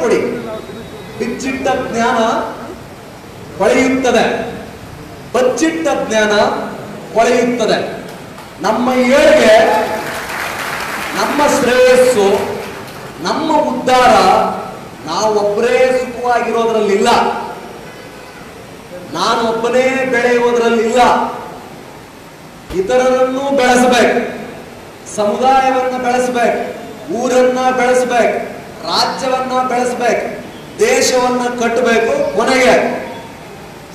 ಕೊಡಿ. ಬಿಚ್ಚಿಟ್ಟ ಜ್ಞಾನ ಕೊಳೆಯುತ್ತದೆ. ಬಚ್ಚಿಟ್ಟ ಜ್ಞಾನ ಕೊಳೆಯುತ್ತದೆ. ನಮ್ಮ ಏಳಿಗೆ ನಮ್ಮ ಶ್ರೇಯಸ್ಸು, ನಮ್ಮ ಉದ್ಧಾರ ನಾವೊಬ್ಬರೇ ಸುಖವಾಗಿರೋದ್ರಲ್ಲಿಲ್ಲ. ನಾನೊಬ್ಬನೇ ಬೆಳೆಯುವುದರಲ್ಲಿಲ್ಲ ಇತರರನ್ನು ಬೆಳೆಸಬೇಕು. ಸಮುದಾಯವನ್ನು ಬೆಳೆಸಬೇಕು. ಊರನ್ನ ಬೆಳೆಸಬೇಕು. ರಾಜ್ಯವನ್ನ ಬೆಳೆಸಬೇಕು, ದೇಶವನ್ನ ಕಟ್ಟಬೇಕು, ಕೊನೆಗೆ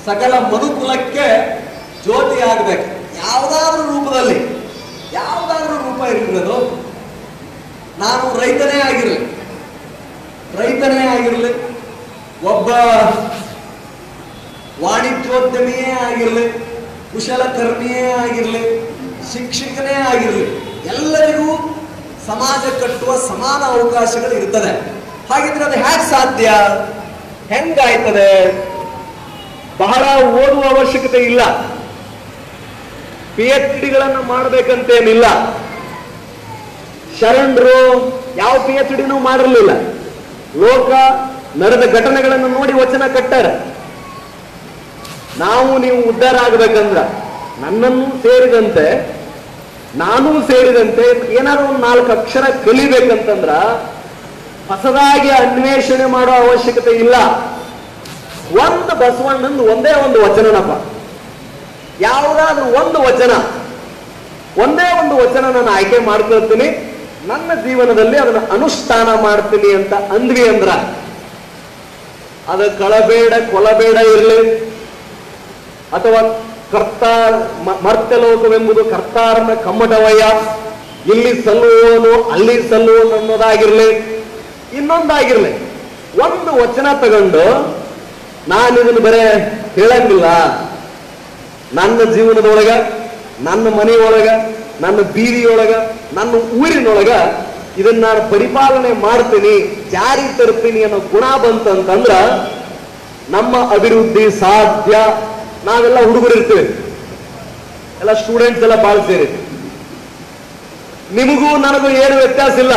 ಸಕಲ ಮನುಕುಲಕ್ಕೆ ಜ್ಯೋತಿ ಆಗಬೇಕು. ಯಾವುದಾದ್ರೂ ರೂಪದಲ್ಲಿ, ಯಾವುದಾದ್ರೂ ರೂಪ ಇರಲಿರೋದು ನಾನು ರೈತನೇ ಆಗಿರಲಿ ರೈತನೇ ಆಗಿರಲಿ, ಒಬ್ಬ ವಾಣಿಜ್ಯೋದ್ಯಮಿಯೇ ಆಗಿರಲಿ, ಕುಶಲಕರ್ಮಿಯೇ ಆಗಿರಲಿ, ಶಿಕ್ಷಕನೇ ಆಗಿರಲಿ, ಎಲ್ಲರಿಗೂ ಸಮಾಜ ಕಟ್ಟುವ ಸಮಾನ ಅವಕಾಶಗಳು ಇರ್ತದೆ. ಹಾಗಿದ್ರೆ ಅದು ಹ್ಯಾಕ್ ಸಾಧ್ಯ? ಹೆಂಗಾಯ್ತದೆ? ಬಹಳ ಓದುವ ಅವಶ್ಯಕತೆ ಇಲ್ಲ. ಪಿ ಎಚ್ ಡಿಗಳನ್ನು ಮಾಡಬೇಕಂತೇನಿಲ್ಲ. ಶರಣರು ಯಾವ ಪಿ ಎಚ್ ಡಿನೂ ಮಾಡಿರಲಿಲ್ಲ. ಲೋಕ, ನಡೆದ ಘಟನೆಗಳನ್ನು ನೋಡಿ ವಚನ ಕಟ್ಟಾರ ನಾವು ನೀವು ಉದ್ಧಾರ ಆಗ್ಬೇಕಂದ್ರ ನನ್ನನ್ನು ಸೇರಿದಂತೆ ನಾನೂ ಸೇರಿದಂತೆ ಏನಾದ್ರು ಒಂದು ನಾಲ್ಕು ಅಕ್ಷರ ಕಲಿಬೇಕಂತಂದ್ರ ಹೊಸದಾಗಿ ಅನ್ವೇಷಣೆ ಮಾಡೋ ಅವಶ್ಯಕತೆ ಇಲ್ಲ. ಒಂದು ಬಸವಣ್ಣಂದು ಒಂದೇ ಒಂದು ವಚನನಪ್ಪ. ಯಾವುದಾದ್ರೂ ಒಂದು ವಚನ, ಒಂದೇ ಒಂದು ವಚನ ನಾನು ಆಯ್ಕೆ ಮಾಡ್ಕೊಳ್ತೀನಿ. ನನ್ನ ಜೀವನದಲ್ಲಿ ಅದನ್ನು ಅನುಷ್ಠಾನ ಮಾಡ್ತೀನಿ ಅಂತ ಅಂದ್ವಿ ಅಂದ್ರ, ಅದು ಕಳಬೇಡ ಕೊಲಬೇಡ ಇರಲಿ. ಅಥವಾ ಕರ್ತ ಮ- ಮರ್ತ್ಯಲೋಕವೆಂಬುದು ಕರ್ತಾರನ ಕಮ್ಮಟವಯ್ಯ. ಇಲ್ಲಿ ಸಲ್ಲುವವನು, ಅಲ್ಲಿ ಸಲ್ಲುವನು ಅನ್ನೋದಾಗಿರ್ಲಿ ಇನ್ನೊಂದಾಗಿರ್ಲಿ. ಒಂದು ವಚನ ತಗೊಂಡು ನಾನು ಇದನ್ನು ಬರೇ ಹೇಳಂಗಿಲ್ಲ. ನನ್ನ ಜೀವನದೊಳಗ, ನನ್ನ ಮನೆಯೊಳಗ, ನನ್ನ ಬೀದಿಯೊಳಗ, ನನ್ನ ಊರಿನೊಳಗ ಇದನ್ನ ನಾನು ಪರಿಪಾಲನೆ ಮಾಡ್ತೀನಿ, ಜಾರಿ ತರ್ತೀನಿ ಅನ್ನೋ ಗುಣ ಬಂತಂತಂದ್ರ ನಮ್ಮ ಅಭಿವೃದ್ಧಿ ಸಾಧ್ಯ. ನಾವೆಲ್ಲ ಹುಡುಗರು ಇರ್ತೇವೆ. ಎಲ್ಲ ಸ್ಟೂಡೆಂಟ್ಸ್ ಎಲ್ಲ ಬಾಳ್ ಸೇರಿ. ನಿಮಗೂ ನನಗೂ ಏನು ವ್ಯತ್ಯಾಸ ಇಲ್ಲ.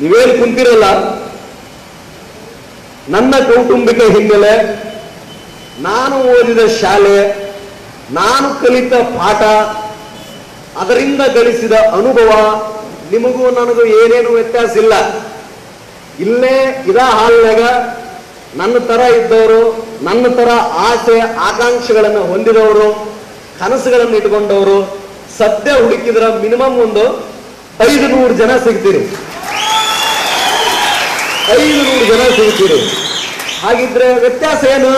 ನೀವೇನು ಕುಂತಿರಲ್ಲ. ನನ್ನ ಕೌಟುಂಬಿಕ ಹಿನ್ನೆಲೆ ನಾನು ಓದಿದ ಶಾಲೆ, ನಾನು ಕಲಿತ ಪಾಠ, ಅದರಿಂದ ಗಳಿಸಿದ ಅನುಭವ, ನಿಮಗೂ ನನಗೂ ಏನೇನು ವ್ಯತ್ಯಾಸ ಇಲ್ಲ. ಇಲ್ಲೇ ಇದ ಹಾಲ್ನಾಗ ನನ್ನ ತರ ಇದ್ದವರು, ನನ್ನ ತರ ಆಸೆ, ಆಕಾಂಕ್ಷೆಗಳನ್ನು ಹೊಂದಿದವರು, ಕನಸುಗಳನ್ನು ಇಟ್ಕೊಂಡವರು ಸದ್ಯ ಹುಡುಕಿದ್ರ ಮಿನಿಮಮ್ ಒಂದು ಐದು ನೂರು ಜನ ಸಿಗ್ತೀರಿ. ಐದು ನೂರು ಜನ ಸಿಗ್ತೀರಿ. ಹಾಗಿದ್ರೆ ವ್ಯತ್ಯಾಸ ಏನು?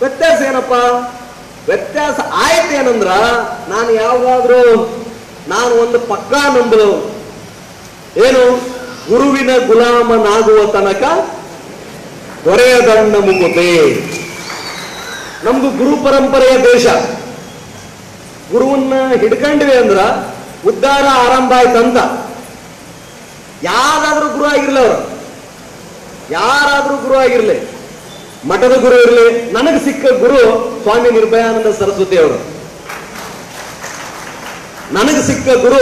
ವ್ಯತ್ಯಾಸ ಏನಪ್ಪ? ವ್ಯತ್ಯಾಸ ಆಯ್ತು ಏನಂದ್ರ, ನಾನು ಯಾವಾಗಾದ್ರೂ ನಾನು ಒಂದು ಪಕ್ಕಾ ನಂಬಲು ಏನು? ಗುರುವಿನ ಗುಲಾಮನಾಗುವ ತನಕ ದೊರೆಯದಣ್ಣ ಮುಗುತೆ ನಮ್ದು ಗುರು ಪರಂಪರೆಯ ದೇಶ. ಗುರುವನ್ನ ಹಿಡ್ಕೊಂಡ್ವಿ ಅಂದ್ರ ಉದ್ಧಾರ ಆರಂಭ ಆಯ್ತಂತ. ಯಾರಾದ್ರೂ ಗುರು ಆಗಿರ್ಲಿ ಅವರು. ಯಾರಾದ್ರೂ ಗುರು ಆಗಿರ್ಲಿ. ಮಠದ ಗುರು ಇರಲಿ. ನನಗೆ ಸಿಕ್ಕ ಗುರು ಸ್ವಾಮಿ ನಿರ್ಭಯಾನಂದ ಸರಸ್ವತಿ ಅವರು. ನನಗೆ ಸಿಕ್ಕ ಗುರು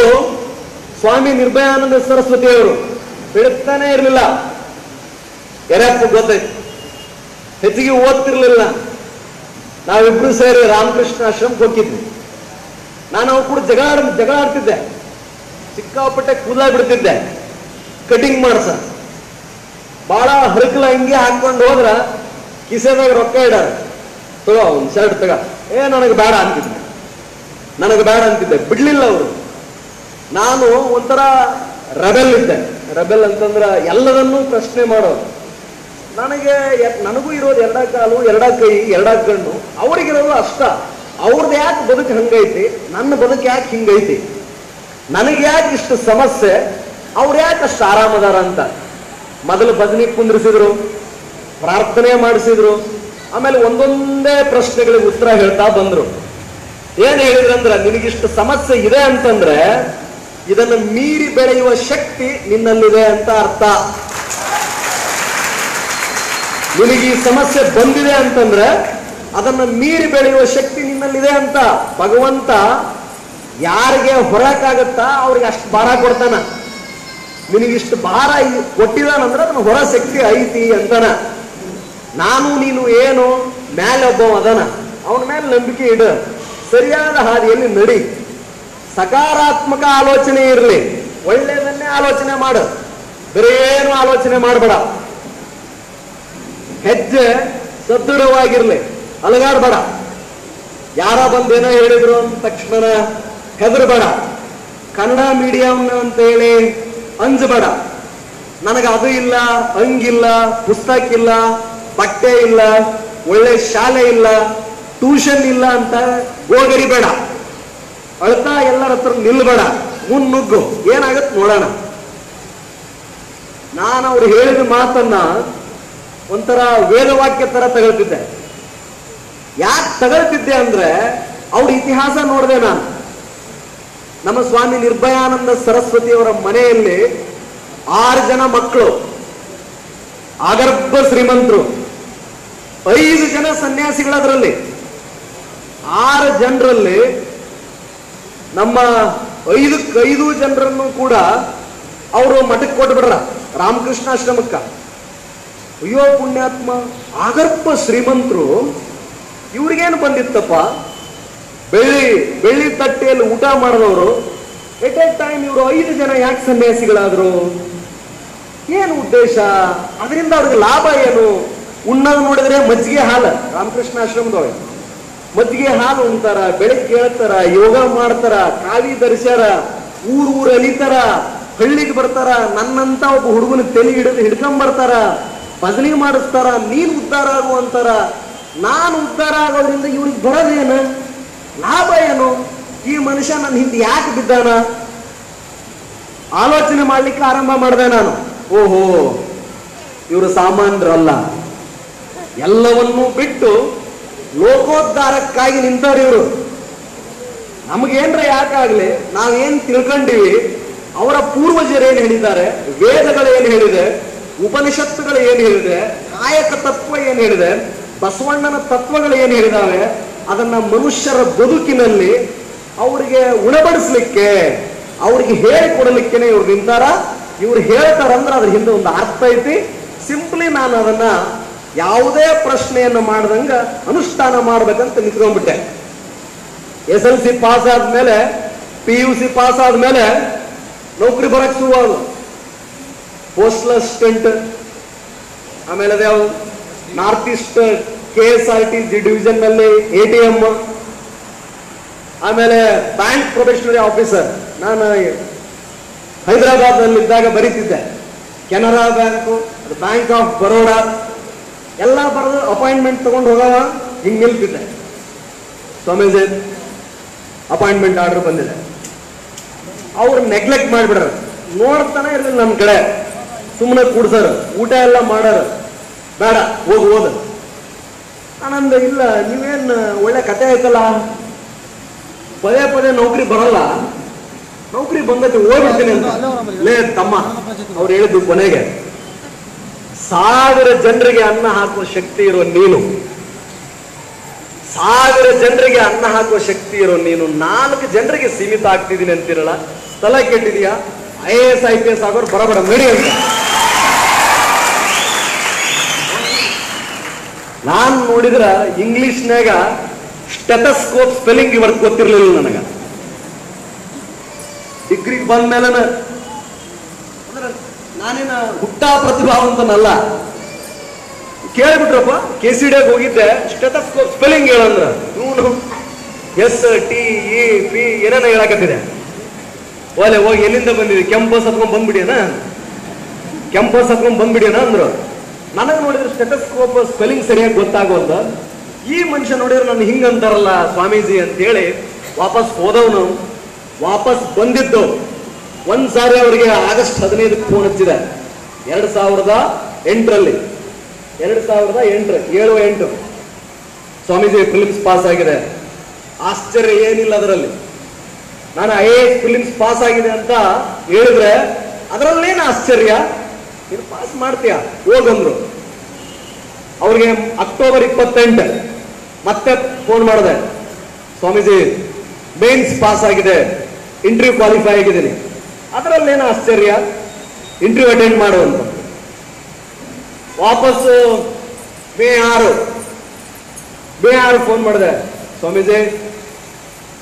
ಸ್ವಾಮಿ ನಿರ್ಭಯಾನಂದ ಸರಸ್ವತಿ ಅವರು. ಬಿಡುತ್ತಾನೆ ಇರಲಿಲ್ಲ. ಯಾರ್ಯಾಕ ಗೊತ್ತೈತಿ ಹೆಚ್ಚಿಗೆ ಓದ್ತಿರ್ಲಿಲ್ಲ. ನಾವಿಬ್ರು ಸೇರಿ ರಾಮಕೃಷ್ಣ ಆಶ್ರಮಕ್ಕೆ ಹೋಗಿದ್ವಿ ನಾನು ಅವ್ರು ಕೂಡ ಜಗಳ ಜಗಳ ಆಡ್ತಿದ್ದೆ. ಸಿಕ್ಕಾಪಟ್ಟೆ ಕೂದಲ ಬಿಡ್ತಿದ್ದೆ ಕಟಿಂಗ್ ಮಾಡ್ಸ. ಬಹಳ ಹರಕಲ ಹಿಂಗೆ ಹಾಕೊಂಡು ಹೋದ್ರ ಕಿಸೆದಾಗ ರೊಕ್ಕ ಇಡಾರ. ತಗೋ ಒಂದು ಶರ್ಟ್ ತಗ. ಏ, ನನಗೆ ಬೇಡ ಅಂತಿದ್ದೆ. ನನಗೆ ಬೇಡ ಅಂತಿದ್ದೆ. ಬಿಡ್ಲಿಲ್ಲ ಅವರು. ನಾನು ಒಂಥರ ರಬೆಲ್ ಇದ್ದೆ. ರಬೆಲ್ ಅಂತಂದ್ರೆ ಎಲ್ಲದನ್ನೂ ಪ್ರಶ್ನೆ ಮಾಡೋದು. ನನಗೆ ನನಗೂ ಇರೋದು ಎರಡ ಕಾಲು, ಎರಡ ಕೈ, ಎರಡ ಕಣ್ಣು. ಅವ್ರಿಗಿರೋದು ಅಷ್ಟ. ಅವ್ರದ್ದು ಯಾಕೆ ಬದುಕು ಹಂಗೈತಿ? ನನ್ನ ಬದುಕು ಯಾಕೆ ಹಿಂಗೈತಿ? ನನಗೆ ಯಾಕೆ ಇಷ್ಟು ಸಮಸ್ಯೆ? ಅವ್ರು ಯಾಕೆ ಅಷ್ಟು ಆರಾಮದಾರ ಅಂತ? ಮೊದಲು ಬದನಿ ಕುಂದ್ರಿಸಿದ್ರು, ಪ್ರಾರ್ಥನೆ ಮಾಡಿಸಿದ್ರು. ಆಮೇಲೆ ಒಂದೊಂದೇ ಪ್ರಶ್ನೆಗಳಿಗೆ ಉತ್ತರ ಹೇಳ್ತಾ ಬಂದ್ರು. ಏನ್ ಹೇಳಿದ್ರಂದ್ರ ನಿನಗಿಷ್ಟು ಸಮಸ್ಯೆ ಇದೆ ಅಂತಂದ್ರೆ, ಇದನ್ನು ಮೀರಿ ಬೆಳೆಯುವ ಶಕ್ತಿ ನಿನ್ನಲ್ಲಿದೆ ಅಂತ ಅರ್ಥ. ನಿನಗೆ ಈ ಸಮಸ್ಯೆ ಬಂದಿದೆ ಅಂತಂದ್ರೆ ಅದನ್ನ ಮೀರಿ ಬೆಳೆಯುವ ಶಕ್ತಿ ನಿನ್ನಲ್ಲಿದೆ ಅಂತ. ಭಗವಂತ ಯಾರಿಗೆ ಹೊರಕಾಗತ್ತಾ ಅವ್ರಿಗೆ ಅಷ್ಟು ಭಾರ ಕೊಡ್ತಾನ. ನಿನಗಿಷ್ಟು ಭಾರ ಕೊಟ್ಟಿದಾನಂದ್ರೆ ಅದನ್ನ ಹೊರ ಶಕ್ತಿ ಐತಿ ಅಂತಾನ. ನಾನು ನೀನು ಏನು ಮ್ಯಾಲೆ ಒಬ್ಬ ಅದನ. ಅವನ ಮೇಲೆ ನಂಬಿಕೆ ಇಡು. ಸರಿಯಾದ ಹಾದಿಯಲ್ಲಿ ನಡಿ. ಸಕಾರಾತ್ಮಕ ಆಲೋಚನೆ ಇರಲಿ. ಒಳ್ಳೆಯದನ್ನೇ ಆಲೋಚನೆ ಮಾಡು. ಬೇರೆ ಏನು ಆಲೋಚನೆ ಮಾಡಬೇಡ. ಹೆಜ್ಜೆ ಸದೃಢವಾಗಿರ್ಲಿ. ಅಲಗಾಡ್ಬೇಡ ಯಾರ ಬಂದೇನೋ ಹೇಳಿದ್ರು ಅಂದ ತಕ್ಷಣ ಹೆದರ್ಬೇಡ. ಕನ್ನಡ ಮೀಡಿಯಂ ಅಂತ ಹೇಳಿ ಅಂಜಬೇಡ. ನನಗೆ ಅದು ಇಲ್ಲ, ಹಂಗಿಲ್ಲ ಪುಸ್ತಕ ಇಲ್ಲ ಬಟ್ಟೆ ಇಲ್ಲ, ಒಳ್ಳೆ ಶಾಲೆ ಇಲ್ಲ ಟ್ಯೂಷನ್ ಇಲ್ಲ ಅಂತ ಹೋಗರಿಬೇಡ ಅಳ್ತಾ ಎಲ್ಲರ ಹತ್ರ ನಿಲ್ಬೇಡ. ಮುನ್ನುಗ್ಗು ಏನಾಗತ್ತೆ ನೋಡೋಣ. ನಾನು ಅವ್ರು ಹೇಳಿದ ಮಾತನ್ನ ಒಂಥರ ವೇದವಾಕ್ಯ ತರ ತಗೊಳ್ತಿದ್ದೆ. ಯಾಕೆ ತಗೊಳ್ತಿದ್ದೆ ಅಂದ್ರೆ ಅವ್ರ ಇತಿಹಾಸ ನೋಡಿದೆ ನಾನು. ನಮ್ಮ ಸ್ವಾಮಿ ನಿರ್ಭಯಾನಂದ ಸರಸ್ವತಿಯವರ ಮನೆಯಲ್ಲಿ ಆರು ಜನ ಮಕ್ಕಳು ಆಗರ್ಭ ಶ್ರೀಮಂತರು, ಐದು ಜನ ಸನ್ಯಾಸಿಗಳದರಲ್ಲಿ. ಆರು ಜನರಲ್ಲಿ ನಮ್ಮ ಐದಕ್ಕೆ ಐದು ಜನರನ್ನು ಕೂಡ ಅವರು ಮಠಕ್ಕೆ ಕೊಟ್ಬಿಡ್ರ ರಾಮಕೃಷ್ಣಾಶ್ರಮಕ್ಕ. ಅಯ್ಯೋ ಪುಣ್ಯಾತ್ಮ ಆಗರ್ಪ ಶ್ರೀಮಂತರು, ಇವ್ರಿಗೇನು ಬಂದಿತ್ತಪ್ಪ? ಬೆಳ್ಳಿ ಬೆಳ್ಳಿ ತಟ್ಟೆಯಲ್ಲಿ ಊಟ ಮಾಡಿದವರು, ಎಟ್ ಎ ಟೈಮ್ ಇವರು ಐದು ಜನ ಯಾಕೆ ಸನ್ಯಾಸಿಗಳಾದ್ರು? ಏನು ಉದ್ದೇಶ? ಅದರಿಂದ ಅವ್ರಿಗೆ ಲಾಭ ಏನು? ಉಣ್ಣೋದು ನೋಡಿದ್ರೆ ಮಜ್ಜಿಗೆ ಹಾಲು, ರಾಮಕೃಷ್ಣ ಆಶ್ರಮದವ್ರು. ಮಜ್ಜಿಗೆ ಹಾಲು ಉಣ್ತಾರ ಬೆಳಿಗ್ಗೆ ಕೇಳ್ತಾರ, ಯೋಗ ಮಾಡ್ತಾರ, ಕಾವಿ ಧರಿಸ್ಯಾರ ಊರ್ ಊರ್ ಅಲಿತಾರ, ಹಳ್ಳಿಗೆ ಬರ್ತಾರ, ನನ್ನಂತ ಒಬ್ಬ ಹುಡುಗನ ತಲೆ ಹಿಡಿದು ಹಿಡ್ಕೊಂಡ್ ಬರ್ತಾರ ಭಜನೆ ಮಾಡಿಸ್ತಾರ, ನೀನ್ ಉದ್ಧಾರ ಆಗುವಂತಾರ ನಾನು ಉದ್ಧಾರ ಆಗೋದ್ರಿಂದ ಇವ್ರಿಗೆ ಬರೋದೇನು? ಲಾಭ ಏನು? ಈ ಮನುಷ್ಯ ನನ್ನ ಹಿಂದೆ ಯಾಕೆ ಬಿದ್ದಾನ? ಆಲೋಚನೆ ಮಾಡ್ಲಿಕ್ಕೆ ಆರಂಭ ಮಾಡಿದೆ ನಾನು. ಓಹೋ, ಇವರು ಸಾಮಾನ್ಯರಲ್ಲ. ಎಲ್ಲವನ್ನೂ ಬಿಟ್ಟು ಲೋಕೋದ್ಧಾರಕ್ಕಾಗಿ ನಿಂತವ್ರು ಇವರು. ನಮಗೇನ್ರ ಯಾಕಾಗ್ಲಿ ನಾವೇನ್ ತಿಳ್ಕೊಂಡಿವಿ? ಅವರ ಪೂರ್ವಜರು ಏನ್ ಹೇಳಿದ್ದಾರೆ? ವೇದಗಳು ಏನ್ ಹೇಳಿದೆ? ಉಪನಿಷತ್ತುಗಳು ಏನು ಹೇಳಿದೆ? ಕಾಯಕ ತತ್ವ ಏನು ಹೇಳಿದೆ? ಬಸವಣ್ಣನ ತತ್ವಗಳು ಏನು ಹೇಳಿದಾವೆ? ಅದನ್ನ ಮನುಷ್ಯರ ಬದುಕಿನಲ್ಲಿ ಅವರಿಗೆ ಉಣಬಡಿಸ್ಲಿಕ್ಕೆ, ಅವ್ರಿಗೆ ಹೇಳಿಕೊಡಲಿಕ್ಕೇನೆ ಇವ್ರು ನಿಂತಾರ. ಇವ್ರು ಹೇಳ್ತಾರಂದ್ರೆ ಅದ್ರ ಹಿಂದೆ ಒಂದು ಅರ್ಥ ಐತಿ. ಸಿಂಪ್ಲಿ ನಾನು ಅದನ್ನ ಯಾವುದೇ ಪ್ರಶ್ನೆಯನ್ನು ಮಾಡ್ದಂಗ ಅನುಷ್ಠಾನ ಮಾಡ್ಬೇಕಂತ ನಿಂತ್ಕೊಂಡ್ಬಿಟ್ಟೆ. ಎಸ್ ಎಲ್ ಸಿ ಪಾಸ್ ಆದ್ಮೇಲೆ, ಪಿ ಯು ಸಿ ಪಾಸ್ ಆದ್ಮೇಲೆ ನೌಕರಿ ಬರಕ್ ಶುರುವಾದ ಪೋಸ್ಟಲ್ ಸ್ಟಂಟ್ ಆಮೇಲೆ ಅದ್ಯಾವ north east K S R T G ಡಿವಿಷನ್ನಲ್ಲಿ A T M ಆಮೇಲೆ ಬ್ಯಾಂಕ್ ಪ್ರೊಬೆಷನರಿ ಆಫೀಸರ್ ನಾನು ಹೈದರಾಬಾದ್ನಲ್ಲಿ ಇದ್ದಾಗ ಬರೀತಿದ್ದೆ. Canara bank bank of Baroda ಎಲ್ಲ ಬರೆದು ಅಪಾಯಿಂಟ್ಮೆಂಟ್ ತಗೊಂಡು ಹೋಗವ, ಹಿಂಗ್ ನಿಲ್ತಿದ್ದೆ. ಸ್ವಾಮೀಜಿ ಅಪಾಯಿಂಟ್ಮೆಂಟ್ ಆರ್ಡರ್ ಬಂದಿದೆ. ಅವ್ರು ನೆಗ್ಲೆಕ್ಟ್ ಮಾಡಿಬಿಡ್ರ ನೋಡ್ತಾನೆ ಇರಲಿಲ್ಲ ನಮ್ಮ ಕಡೆ. ಸುಮ್ಮನೆ ಕೂಡ್ಸಾರ. ಊಟ ಎಲ್ಲ ಮಾಡಾರ. ಬೇಡ, ಹೋಗಿ ಹೋದ ಆನಂದ, ಇಲ್ಲ, ನೀವೇನ್ ಒಳ್ಳೆ ಕತೆ ಆಯ್ತಲ್ಲ? ಪದೇ ಪದೇ ನೌಕರಿ ಬರಲ್ಲ. ನೌಕರಿ ಬಂದೈತಿ ಹೋಗ್ಬಿಡ್ತೀನಿ ಅಂತ. ಲೇ, ತಮ್ಮ, ಅವ್ರು ಹೇಳಿದ್ದು ಕೊನೆಗೆ. ಸಾವಿರ ಜನರಿಗೆ ಅನ್ನ ಹಾಕುವ ಶಕ್ತಿ ಇರೋ ನೀನು. ಸಾವಿರ ಜನರಿಗೆ ಅನ್ನ ಹಾಕುವ ಶಕ್ತಿ ಇರೋ ನೀನು. ನಾಲ್ಕು ಜನರಿಗೆ ಸೀಮಿತ ಆಗ್ತಿದ್ದೀನಿ ಅಂತಿರಲ್ಲ? ಸ್ಥಳ ಕೆಟ್ಟಿದೀಯಾ? I A S, I P S ಆಗೋರು ಬರಬೇಡ, ನಡಿ ಅಂತ. ನಾನು ನೋಡಿದ್ರ ಇಂಗ್ಲಿಷ್ನಾಗ ಸ್ಟೆಟಸ್ಕೋಪ್ ಸ್ಪೆಲ್ಲಿಂಗ್ ಇವತ್ತು ಗೊತ್ತಿರಲಿಲ್ಲ ನನಗ. ಡಿಗ್ರಿಗೆ ಬಂದ್ಮೇಲೆ ಅಂದ್ರೆ ನಾನೇನ ಹುಟ್ಟಾ ಪ್ರತಿಭಾವಂತನಲ್ಲ ಕೇಳ್ಬಿಟ್ರಪ್ಪ ಕೆ ಸಿ ಡಿಯಾಗ ಹೋಗಿದ್ದೆ ಸ್ಟೆಟಸ್ಕೋಪ್ ಸ್ಪೆಲ್ಲಿಂಗ್ ಹೇಳಂದ್ರ. ಎಸ್, ಟಿ, ಇ, ಪಿ, ಏನೇನ ಹೇಳಕತ್ತಿದೆ ಓಲೆ ಹೋಗಿ ಎಲ್ಲಿಂದ ಬಂದಿದೆ? ಕೆಂಪಸ್ ಹತ್ಕೊಂಡ್ ಬಂದ್ಬಿಡಿಯನ? ಕೆಂಪಸ್ ಹತ್ಕೊಂಡ್ ಬಂದ್ಬಿಡಿಯನ ಅಂದ್ರು. ನನಗೆ ನೋಡಿದ್ರೆ ಸ್ಟೆಟಸ್ಕೋಪ್ ಸ್ಪೆಲ್ಲಿಂಗ್ ಸರಿಯಾಗಿ ಗೊತ್ತಾಗೋದ ಈ ಮನುಷ್ಯ ನೋಡಿದ್ರೆ ನಾನು ಹಿಂಗ್ ಅಂತಾರಲ್ಲ ಸ್ವಾಮೀಜಿ ಅಂತೇಳಿ ವಾಪಸ್ ಹೋದವನು. ವಾಪಸ್ ಬಂದಿದ್ದು. ಒಂದ್ ಸಾರಿ ಅವರಿಗೆ ಆಗಸ್ಟ್ ಹದಿನೈದಕ್ಕೆ ಫೋನ್ ಹಚ್ಚಿದೆ. ಎರಡ್ ಸಾವಿರದ ಎಂಟರಲ್ಲಿ. ಎರಡ್ ಸಾವಿರದ ಎಂಟು ಏಳು ಎಂಟು. ಸ್ವಾಮೀಜಿ ಫಿಲಿಮ್ಸ್ ಪಾಸ್ ಆಗಿದೆ. ಆಶ್ಚರ್ಯ ಏನಿಲ್ಲ ಅದರಲ್ಲಿ. ನಾನು I A S prelims pass ಆಗಿದೆ ಅಂತ ಹೇಳಿದ್ರೆ ಅದರಲ್ಲೇನು ಆಶ್ಚರ್ಯ. ನೀನು ಪಾಸ್ ಮಾಡ್ತೀಯ? ಹೋಗಂದ್ರು. ಅವ್ರಿಗೆ ಅಕ್ಟೋಬರ್ ಇಪ್ಪತ್ತೆಂಟು. ಮತ್ತೆ ಫೋನ್ ಮಾಡಿದೆ. ಸ್ವಾಮೀಜಿ ಮೇನ್ಸ್ ಪಾಸ್ ಆಗಿದೆ. ಇಂಟರ್ವ್ಯೂ ಕ್ವಾಲಿಫೈ ಆಗಿದ್ದೀನಿ. ಅದರಲ್ಲೇನು ಆಶ್ಚರ್ಯ. ಇಂಟರ್ವ್ಯೂ ಅಟೆಂಡ್ ಮಾಡುವಂತ ವಾಪಸ್ಸು ಮೇ ಆರು. ಮೇ ಆರು ಫೋನ್ ಮಾಡಿದೆ. ಸ್ವಾಮೀಜಿ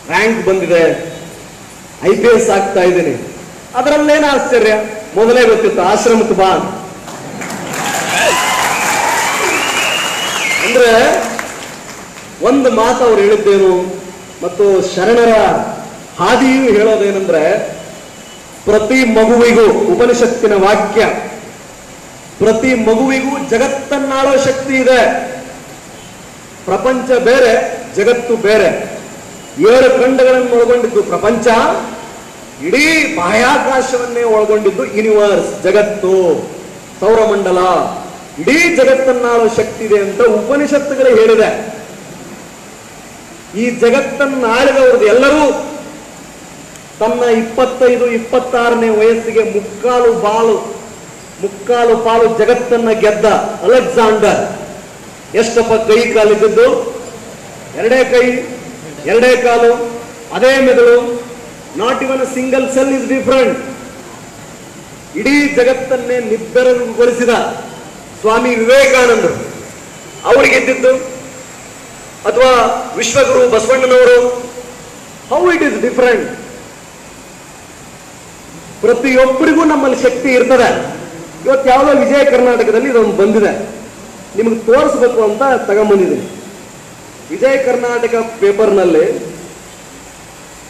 ರ್ಯಾಂಕ್ ಬಂದಿದೆ. ಐ ಪಿ ಎಸ್ ಆಗ್ತಾ ಇದ್ದೀನಿ. ಅದರಲ್ಲೇನು ಆಶ್ಚರ್ಯ? ಮೊದಲೇ ಗೊತ್ತಿತ್ತು, ಆಶ್ರಮಕ್ಕೆ ಬಾ ಅಂದ್ರೆ ಒಂದು ಮಾತು ಅವ್ರು ಹೇಳಿದ್ದೇನು, ಮತ್ತು ಶರಣರ ಹಾದಿಯೂ ಹೇಳೋದೇನೆಂದ್ರೆ, ಪ್ರತಿ ಮಗುವಿಗೂ, ಉಪನಿಷತ್ತಿನ ವಾಕ್ಯ, ಪ್ರತಿ ಮಗುವಿಗೂ ಜಗತ್ತನ್ನಾಳೋ ಶಕ್ತಿ ಇದೆ. ಪ್ರಪಂಚ ಬೇರೆ, ಜಗತ್ತು ಬೇರೆ. ಏಳು ಖಂಡಗಳನ್ನು ಒಳಗೊಂಡಿದ್ದು ಪ್ರಪಂಚ, ಇಡೀ ಬಾಹ್ಯಾಕಾಶವನ್ನೇ ಒಳಗೊಂಡಿದ್ದು ಯೂನಿವರ್ಸ್ ಜಗತ್ತು, ಸೌರಮಂಡಲ. ಇಡೀ ಜಗತ್ತನ್ನಾಳೋ ಶಕ್ತಿ ಇದೆ ಅಂತ ಉಪನಿಷತ್ತುಗಳು ಹೇಳಿದೆ. ಈ ಜಗತ್ತನ್ನು ಆಳಿದವ್ರದ್ದು ಎಲ್ಲರೂ ತನ್ನ ಇಪ್ಪತ್ತೈದು, ಇಪ್ಪತ್ತಾರನೇ ವಯಸ್ಸಿಗೆ ಮುಕ್ಕಾಲು ಬಾಳು, ಮುಕ್ಕಾಲು ಪಾಲು ಜಗತ್ತನ್ನ ಗೆದ್ದ ಅಲೆಕ್ಸಾಂಡರ್. ಎಷ್ಟಪ್ಪ ಕೈ ಕಾಲಿದ್ದು ಎರಡೇ ಕೈ ಎರಡೇ ಕಾಲು, ಅದೇ ಮೆದುಳು. Not even single cell is different ಇಡೀ ಜಗತ್ತನ್ನೇ ನಿಬ್ಬೆರಗೊಳಿಸಿದ ಸ್ವಾಮಿ ವಿವೇಕಾನಂದರು. ಅವರಿಗೆ ಇದ್ದಿದ್ದು ಅಥವಾ ವಿಶ್ವಗುರು ಬಸವಣ್ಣನವರು? ಹೌ ಇಟ್ ಇಸ್ ಡಿಫರೆಂಟ್ ಪ್ರತಿಯೊಬ್ಬರಿಗೂ ನಮ್ಮಲ್ಲಿ ಶಕ್ತಿ ಇರ್ತದೆ. ಇವತ್ತು ಯಾವುದೋ ವಿಜಯ ಕರ್ನಾಟಕದಲ್ಲಿ ಇದೊಂದು ಬಂದಿದೆ. ನಿಮಗೆ ತೋರಿಸ್ಬೇಕು ಅಂತ ತಗೊಂಬಂದಿದ್ದೀನಿ. ವಿಜಯ ಕರ್ನಾಟಕ ಪೇಪರ್ನಲ್ಲಿ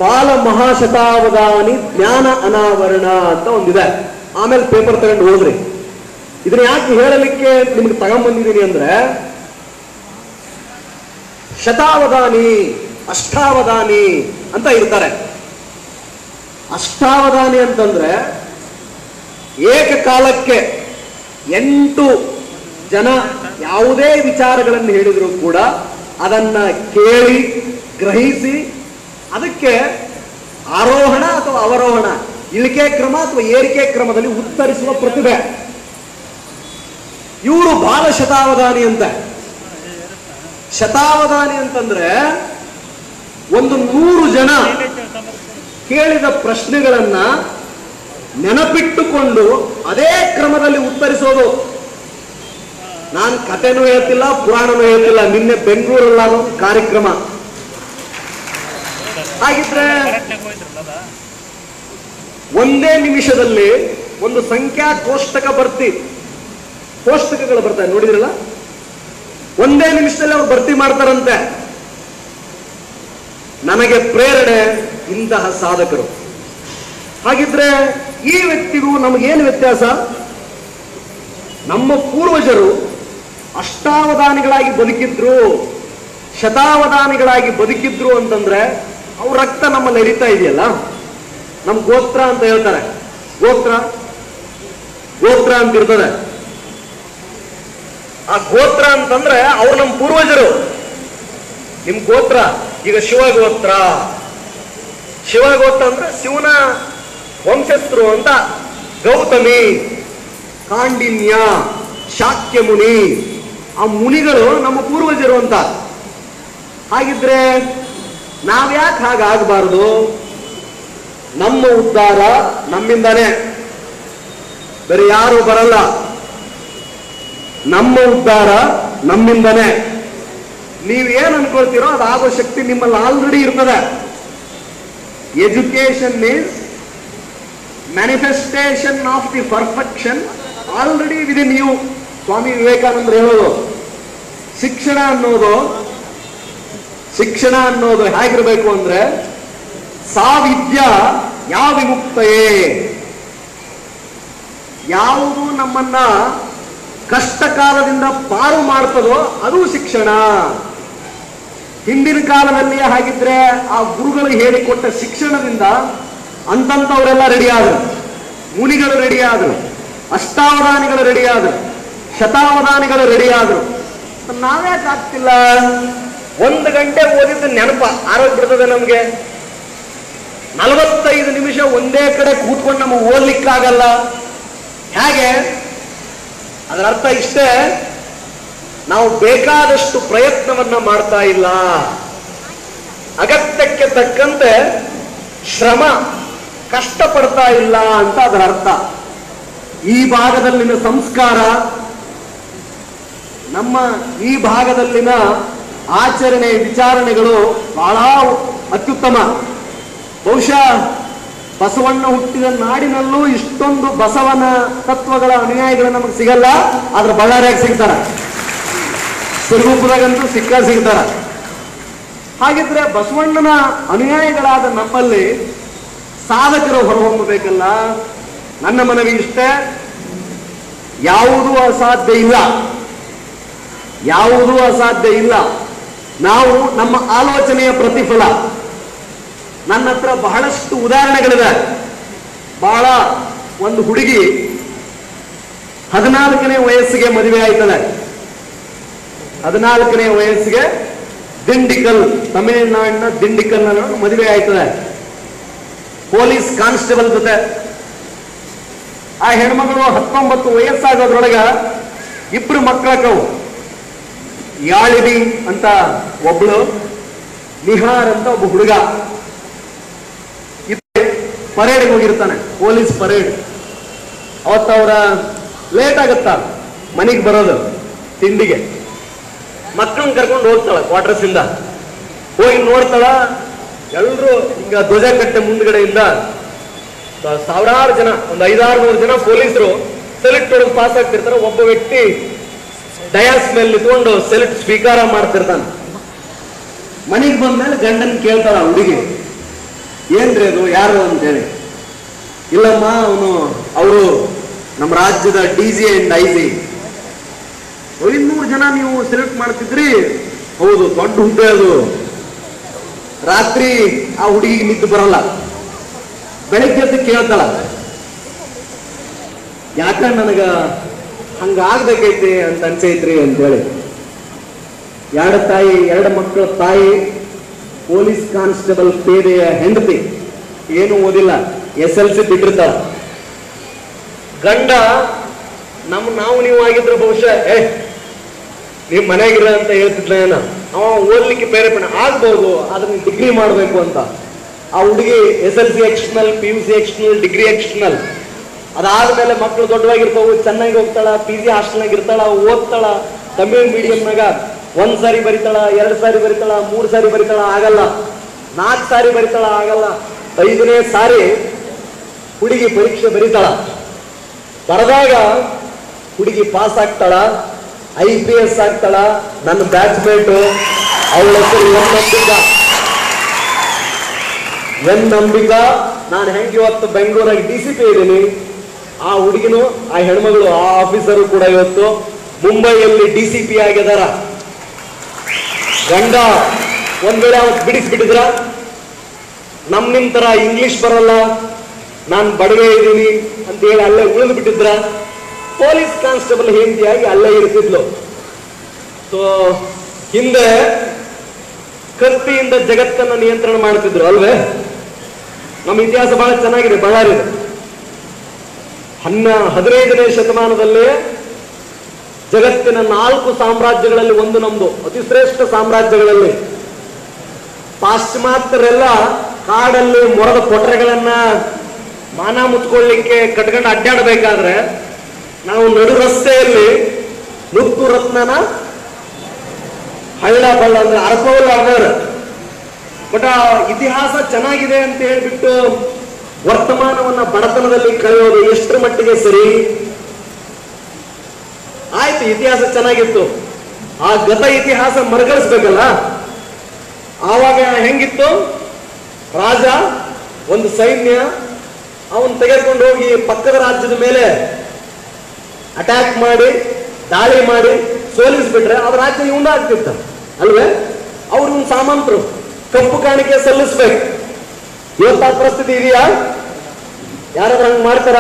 ಬಾಲ ಮಹಾಶತಾವಧಾನಿ ಜ್ಞಾನ ಅನಾವರಣ ಅಂತ ಒಂದಿದೆ. ಆಮೇಲೆ ಪೇಪರ್ ತಗೊಂಡು ಹೋದ್ರಿ. ಇದನ್ನ ಯಾಕೆ ಹೇಳಲಿಕ್ಕೆ ನಿಮ್ಗೆ ತಗೊಂಬಂದಿದ್ದೀನಿ ಅಂದ್ರೆ, ಶತಾವಧಾನಿ, ಅಷ್ಟಾವಧಾನಿ ಅಂತ ಇರ್ತಾರೆ. ಅಷ್ಟಾವಧಾನಿ ಅಂತಂದ್ರೆ ಏಕಕಾಲಕ್ಕೆ ಎಂಟು ಜನ ಯಾವುದೇ ವಿಚಾರಗಳನ್ನು ಹೇಳಿದ್ರು ಕೂಡ ಅದನ್ನ ಕೇಳಿ, ಗ್ರಹಿಸಿ, ಅದಕ್ಕೆ ಆರೋಹಣ ಅಥವಾ ಅವರೋಹಣ, ಇಳಿಕೆ ಕ್ರಮ ಅಥವಾ ಏರಿಕೆ ಕ್ರಮದಲ್ಲಿ ಉತ್ತರಿಸುವ ಪ್ರತಿಭೆ. ಇವರು ಬಾಲ ಶತಾವಧಾನಿ ಅಂತ. ಶತಾವಧಾನಿ ಅಂತಂದ್ರೆ ಒಂದು ನೂರು ಜನ ಕೇಳಿದ ಪ್ರಶ್ನೆಗಳನ್ನ ನೆನಪಿಟ್ಟುಕೊಂಡು ಅದೇ ಕ್ರಮದಲ್ಲಿ ಉತ್ತರಿಸೋದು. ನಾನು ಕಥೆನೂ ಹೇಳ್ತಿಲ್ಲ, ಪುರಾಣನೂ ಹೇಳ್ತಿಲ್ಲ, ನಿನ್ನೆ ಬೆಂಗಳೂರಲ್ಲ ಕಾರ್ಯಕ್ರಮ. ಹಾಗಿದ್ರೆ ಒಂದೇ ನಿಮಿಷದಲ್ಲಿ ಒಂದು ಸಂಖ್ಯಾ ಕೋಷ್ಟಕ ಭರ್ತಿ, ಕೋಷ್ಟಕಗಳು ಬರ್ತಾರೆ ನೋಡಿದ್ರಲ್ಲ? ಒಂದೇ ನಿಮಿಷದಲ್ಲಿ ಅವ್ರು ಭರ್ತಿ ಮಾಡ್ತಾರಂತೆ. ನನಗೆ ಪ್ರೇರಣೆ ಇಂತಹ ಸಾಧಕರು. ಹಾಗಿದ್ರೆ ಈ ವ್ಯಕ್ತಿಗೂ ನಮಗೇನು ವ್ಯತ್ಯಾಸ? ನಮ್ಮ ಪೂರ್ವಜರು ಅಷ್ಟಾವಧಾನಿಗಳಾಗಿ ಬದುಕಿದ್ರು, ಶತಾವಧಾನಿಗಳಾಗಿ ಬದುಕಿದ್ರು ಅಂತಂದ್ರೆ ಅವ್ರ ರಕ್ತ ನಮ್ಮಲ್ಲಿ ಹರಿತಾ ಇದೆಯಲ್ಲ? ನಮ್ ಗೋತ್ರ ಅಂತ ಹೇಳ್ತಾರೆ. ಗೋತ್ರ? ಗೋತ್ರ ಅಂತ ಇರ್ತದೆ. ಆ ಗೋತ್ರ ಅಂತಂದ್ರೆ ಅವ್ರು ನಮ್ಮ ಪೂರ್ವಜರು. ನಿಮ್ ಗೋತ್ರ, ಈಗ ಶಿವಗೋತ್ರ. ಶಿವಗೋತ್ರ ಅಂದ್ರೆ ಶಿವನ ವಂಶಸ್ಥರು ಅಂತ ಗೌತಮಿ, ಕಾಂಡಿನ್ಯ ಶಾಕ್ಯ ಮುನಿ ಆ ಮುನಿಗಳು ನಮ್ಮ ಪೂರ್ವಜರು ಅಂತ. ಹಾಗಿದ್ರೆ ನಾವ್ಯಾಕೆ ಹಾಗಾಗಬಾರದು? ನಮ್ಮ ಉದ್ಧಾರ ನಮ್ಮಿಂದಾನೇ. ಬೇರೆ ಯಾರು ಬರಲ್ಲ. ನಮ್ಮ ಉದ್ಧಾರ ನಮ್ಮಿಂದನೇ. ನೀವೇನ್ ಅನ್ಕೊಳ್ತೀರೋ ಅದಾಗೋ ಶಕ್ತಿ ನಿಮ್ಮಲ್ಲಿ ಆಲ್ರೆಡಿ ಇರ್ತದೆ. Education means manifestation of the perfection already within you Swami ವಿವೇಕಾನಂದರು ಹೇಳೋದು, ಶಿಕ್ಷಣ ಅನ್ನೋದು ಶಿಕ್ಷಣ ಅನ್ನೋದು ಹೇಗಿರಬೇಕು ಅಂದ್ರೆ, ಸಾವಿದ್ಯ ಯಾವ ವಿಮುಕ್ತೆಯೇ ಯಾವುದು ನಮ್ಮನ್ನ ಕಷ್ಟ ಕಾಲದಿಂದ ಪಾರು ಮಾಡ್ತದೋ ಅದು ಶಿಕ್ಷಣ. ಹಿಂದಿನ ಕಾಲದಲ್ಲಿ ಹಾಗಿದ್ರೆ ಆ ಗುರುಗಳು ಹೇಳಿಕೊಟ್ಟ ಶಿಕ್ಷಣದಿಂದ ಅಂತಂತವರೆಲ್ಲ ರೆಡಿ ಆದರು. ಮುನಿಗಳು ರೆಡಿ ಆದರು. ಅಷ್ಟಾವಧಾನಿಗಳು ರೆಡಿ ಶತಾವಧಾನಿಗಳು ರೆಡಿ ಆದರು ನಾವ್ಯಾಕೆ ಆಗ್ತಿಲ್ಲ ಒಂದು ಗಂಟೆ ಓದಿದ್ದು ನೆನಪ ಆರೋಗ್ಯ ನಮ್ಗೆ. ನಲವತ್ತೈದು ನಿಮಿಷ ಒಂದೇ ಕಡೆ ಕೂತ್ಕೊಂಡು ನಮಗೆ ಓದ್ಲಿಕ್ಕಾಗಲ್ಲ. ಹೇಗೆ? ಅದರ ಅರ್ಥ ಇಷ್ಟೇ ನಾವು ಬೇಕಾದಷ್ಟು ಪ್ರಯತ್ನವನ್ನ ಮಾಡ್ತಾ ಇಲ್ಲ. ಅಗತ್ಯಕ್ಕೆ ತಕ್ಕಂತೆ ಶ್ರಮ ಕಷ್ಟಪಡ್ತಾ ಇಲ್ಲ ಅಂತ ಅದರ ಅರ್ಥ. ಈ ಭಾಗದಲ್ಲಿನ ಸಂಸ್ಕಾರ ನಮ್ಮ ಈ ಭಾಗದಲ್ಲಿನ ಆಚರಣೆ, ವಿಚಾರಣೆಗಳು ಬಹಳ ಅತ್ಯುತ್ತಮ. ಬಹುಶಃ ಬಸವಣ್ಣ ಹುಟ್ಟಿದ ನಾಡಿನಲ್ಲೂ ಇಷ್ಟೊಂದು ಬಸವನ ತತ್ವಗಳ ಅನುಯಾಯಿಗಳು ನಮಗೆ ಸಿಗಲ್ಲ, ಆದ್ರೆ ಬಳ್ಳಾರಿಯಾಗಿ ಸಿಗ್ತಾರ. ಸಿರುಗುಪ್ಪದಾಗಂತೂ ಸಿಕ್ಕ ಸಿಗ್ತಾರ. ಹಾಗಿದ್ರೆ ಬಸವಣ್ಣನ ಅನುಯಾಯಿಗಳಾದ ನಮ್ಮಲ್ಲಿ ಸಾಧಕರು ಹೊರಹೊಮ್ಮಬೇಕಲ್ಲ? ನನ್ನ ಮನವಿ ಇಷ್ಟೇ, ಯಾವುದೂ ಅಸಾಧ್ಯ ಇಲ್ಲ. ಯಾವುದೂ ಅಸಾಧ್ಯ ಇಲ್ಲ. ನಾವು ನಮ್ಮ ಆಲೋಚನೆಯ ಪ್ರತಿಫಲ. ನನ್ನ ಹತ್ರ ಬಹಳಷ್ಟು ಉದಾಹರಣೆಗಳಿದೆ. ಬಹಳ ಒಂದು ಹುಡುಗಿ ಹದಿನಾಲ್ಕನೇ ವಯಸ್ಸಿಗೆ ಮದುವೆ ಆಯ್ತದೆ ಹದಿನಾಲ್ಕನೇ ವಯಸ್ಸಿಗೆ ದಿಂಡಿಕಲ್, ತಮಿಳುನಾಡಿನ ದಿಂಡಿಕಲ್ ಮದುವೆ ಆಯ್ತದೆ ಪೊಲೀಸ್ ಕಾನ್ಸ್ಟೇಬಲ್ ಜೊತೆ. ಆ ಹೆಣ್ಮಗಳು ಹತ್ತೊಂಬತ್ತು ವಯಸ್ಸಾಗೋದ್ರೊಳಗ ಇಬ್ರು ಮಕ್ಕಳಕ್ಕವು. ಯಾಳಿಡಿ ಅಂತ ಒಬ್ಳು, ನಿಹಾರ್ ಅಂತ ಒಬ್ಬ ಹುಡುಗ. ಪರೇಡ್ಗೆ ಹೋಗಿರ್ತಾನೆ ಪೊಲೀಸ್ ಪರೇಡ್ ಅವರ ಲೇಟ್ ಆಗತ್ತ, ಮನೆಗೆ ಬರೋದು, ತಿಂಡಿಗೆ. ಮಕ್ಕಳನ್ನ ಕರ್ಕೊಂಡು ಹೋಗ್ತಾಳ ಕ್ವಾರ್ಟರ್ಸ್ ಇಂದ. ಹೋಗಿ ನೋಡ್ತಾಳ ಎಲ್ಲರೂ ಹಿಂಗ ಧ್ವಜ ಕಟ್ಟೆ ಮುಂದ್ಗಡೆಯಿಂದ ಸಾವಿರಾರು ಜನ, ಒಂದು ಐದಾರು ನೂರು ಜನ ಪೊಲೀಸರು ಸೆಲೆಕ್ಟ್ ಪಾಸ್ ಆಗ್ತಿರ್ತಾರೆ. ಒಬ್ಬ ವ್ಯಕ್ತಿ ಡಯಾಸ್ ಮೇಲೆ ನಿಂತ್ಕೊಂಡು ಸೆಲೆಕ್ಟ್ ಸ್ವೀಕಾರ ಮಾಡ್ತಿರ್ತಾನೆ. ಮನೆಗೆ ಬಂದ್ಮೇಲೆ ಗಂಡನ್ ಕೇಳ್ತಾಳ ಹುಡುಗಿ, ಏನ್ರಿ ಅದು, ಯಾರು ಅಂತೇಳಿ? ಇಲ್ಲಮ್ಮ, ಅವನು, ಅವರು ನಮ್ಮ ರಾಜ್ಯದ D G and I G ಇನ್ನೂರು ಜನ ನೀವು ಸೆಲೆಕ್ಟ್ ಮಾಡ್ತಿದ್ರಿ? ಹೌದು, ದೊಡ್ಡ ಹುದ್ದೆ ಅದು. ರಾತ್ರಿ ಆ ಹುಡುಗಿಗೆ ನಿದ್ದು ಬರಲ್ಲ. ಬೆಳಿಗ್ಗೆ ಕೇಳ್ತಾಳ. ಯಾಕ ನನಗ ಹಂಗಾಗ್ಬೇಕೈತಿ ಅಂತ ಅನ್ಸೈತ್ರಿ ಅಂತೇಳಿ. ಎರಡು ತಾಯಿ, ಎರಡು ಮಕ್ಕಳ ತಾಯಿ, ಪೊಲೀಸ್ ಕಾನ್ಸ್ಟೇಬಲ್ ಪೇದೆಯ ಹೆಂಡತಿ, ಏನು ಓದಿಲ್ಲ, ಎಸ್ ಎಲ್ ಸಿ ಬಿಟ್ಟಿರ್ತಾರ ಗಂಡ, ನಮ್ ನಾವು ನೀವು ಆಗಿದ್ರೆ ಬಹುಶಃ, ಏ ನಿಮ್ ಮನೆಯಾಗಿರ ಅಂತ ಹೇಳ್ತಿದ್ಲ ಏನ? ಅವ ಓದ್ಲಿಕ್ಕೆ ಪ್ರೇರೇಪಣೆ ಆಗ್ಬಹುದು ಅದನ್ನ ನೀನ್ ಡಿಗ್ರಿ ಮಾಡಬೇಕು ಅಂತ. ಆ ಹುಡುಗಿ S L C external P U C external degree external ಅದಾದ್ಮೇಲೆ ಮಕ್ಕಳು ದೊಡ್ಡವಾಗಿರ್ತಾವು ಚೆನ್ನಾಗಿ ಹೋಗ್ತಾಳ ಪಿ ಜಿ ಹಾಸ್ಟೆಲ್ನಾಗ ಇರ್ತಾಳ, ಓದ್ತಾಳ, ತಮಿಳ್ ಮೀಡಿಯಂನಾಗ ಒಂದ್ ಸಾರಿ ಬರಿತಾಳ, ಎರಡ್ ಸಾರಿ ಬರಿತಾಳ, ಮೂರ್ ಸಾರಿ ಬರಿತಾಳ, ಆಗಲ್ಲ. ನಾಲ್ಕು ಸಾರಿ ಬರಿತಾಳ, ಆಗಲ್ಲ. ಐದನೇ ಸಾರಿ ಹುಡುಗಿ ಪರೀಕ್ಷೆ ಬರಿತಾಳ. ಬರೆದಾಗ ಹುಡುಗಿ ಪಾಸ್ ಆಗ್ತಾಳ ಐ ಪಿ ಎಸ್ ಆಗ್ತಾಳ, ನನ್ನ ಬ್ಯಾಚ್ಮೇಟು ಅವಳ ಹೆಸರು ಎನ್ ನಂಬಿಕ ಎನ್ ನಂಬಿಕಾ ನಾನು ಹೆಂಗ್ ಇವತ್ತು ಬೆಂಗಳೂರಾಗ ಡಿ ಸಿ ಪಿ ಇದ್ದೀನಿ ಆ ಹುಡುಗಿನು, ಆ ಹೆಣ್ಮಗಳು, ಆ ಆಫೀಸರು ಕೂಡ ಇವತ್ತು ಮುಂಬೈಯಲ್ಲಿ ಡಿ ಸಿ ಪಿ ಆಗಿದಾರ. ಗಂಡ, ಒಂದ್ ವೇಳೆ ಅವತ್ ಬಿಡಿಸ್ಬಿಟ್ಟಿದ್ರ? ನಮ್ ನಿಮ್ ತರ ಇಂಗ್ಲಿಷ್ ಬರಲ್ಲ, ನಾನ್ ಬಡವೆ ಇದ್ದೀನಿ ಅಂತ ಹೇಳಿ ಅಲ್ಲೇ ಉಳಿದು ಬಿಟ್ಟಿದ್ರ? ಪೊಲೀಸ್ ಕಾನ್ಸ್ಟೇಬಲ್ ಹೆಂಡತಿಯಾಗಿ ಅಲ್ಲೇ ಇರ್ತಿದ್ಲು. ಸೊ ಹಿಂದೆ ಕತ್ತಿಯಿಂದ ಜಗತ್ತನ್ನ ನಿಯಂತ್ರಣ ಮಾಡ್ತಿದ್ರು, ಅಲ್ವೇ? ನಮ್ಮ ಇತಿಹಾಸ ಬಹಳ ಚೆನ್ನಾಗಿದೆ ಬಳ್ಳಾರಿದೆ ಹನ್ನ ಹದಿನೈದನೇ ಶತಮಾನದಲ್ಲಿ ಜಗತ್ತಿನ ನಾಲ್ಕು ಸಾಮ್ರಾಜ್ಯಗಳಲ್ಲಿ ಒಂದು ನಮ್ದು, ಅತಿ ಶ್ರೇಷ್ಠ ಸಾಮ್ರಾಜ್ಯಗಳಲ್ಲಿ. ಪಾಶ್ಚಿಮಾತ್ಯರೆಲ್ಲ ಕಾಡಲ್ಲಿ ಮೊರದ ಪೊಟ್ರೆಗಳನ್ನ ಮಾನ ಮುಚ್ಕೊಳ್ಳಿಕ್ಕೆ ಕಟ್ಕೊಂಡು ಅಡ್ಡಾಡಬೇಕಾದ್ರೆ ನಾವು ನಡು ರಸ್ತೆಯಲ್ಲಿ ಮುತ್ತು ರತ್ನನ ಹಳ್ಳ ಬಳ್ಳ ಅಂದ್ರೆ ಅರ್ಪವಲ್ಲ ಅವರ ಬಟ್ ಇತಿಹಾಸ ಚೆನ್ನಾಗಿದೆ ಅಂತ ಹೇಳ್ಬಿಟ್ಟು ವರ್ತಮಾನವನ್ನ ಬಡತನದಲ್ಲಿ ಕಳೆಯೋದು ಎಷ್ಟರ ಮಟ್ಟಿಗೆ ಸರಿ? ಆಯ್ತು, ಇತಿಹಾಸ ಚೆನ್ನಾಗಿತ್ತು. ಆ ಗತ ಇತಿಹಾಸ ಮರಗಳಿಸ್ಬೇಕಲ್ಲ ಆವಾಗ ಹೆಂಗಿತ್ತು? ರಾಜ, ಒಂದು ಸೈನ್ಯ, ಅವನ್ ತೆಗೆದುಕೊಂಡು ಹೋಗಿ ಪಕ್ಕದ ರಾಜ್ಯದ ಮೇಲೆ ಅಟ್ಯಾಕ್ ಮಾಡಿ, ದಾಳಿ ಮಾಡಿ, ಸೋಲಿಸ್ಬಿಟ್ರೆ ಅವ್ರ ರಾಜ್ಯ ಇವಂದ ಆಗ್ತಿತ್ತ, ಅಲ್ವೇ? ಅವ್ರ ಇವ್ನ ಸಾಮಂತರು, ಕಪ್ಪು ಕಾಣಿಕೆ ಸಲ್ಲಿಸ್ಬೇಕು. ಇವತ್ತ ಪರಿಸ್ಥಿತಿ ಇದೆಯಾ? ಯಾರಾದ್ರೂ ಹಂಗೆ ಮಾಡ್ತಾರ?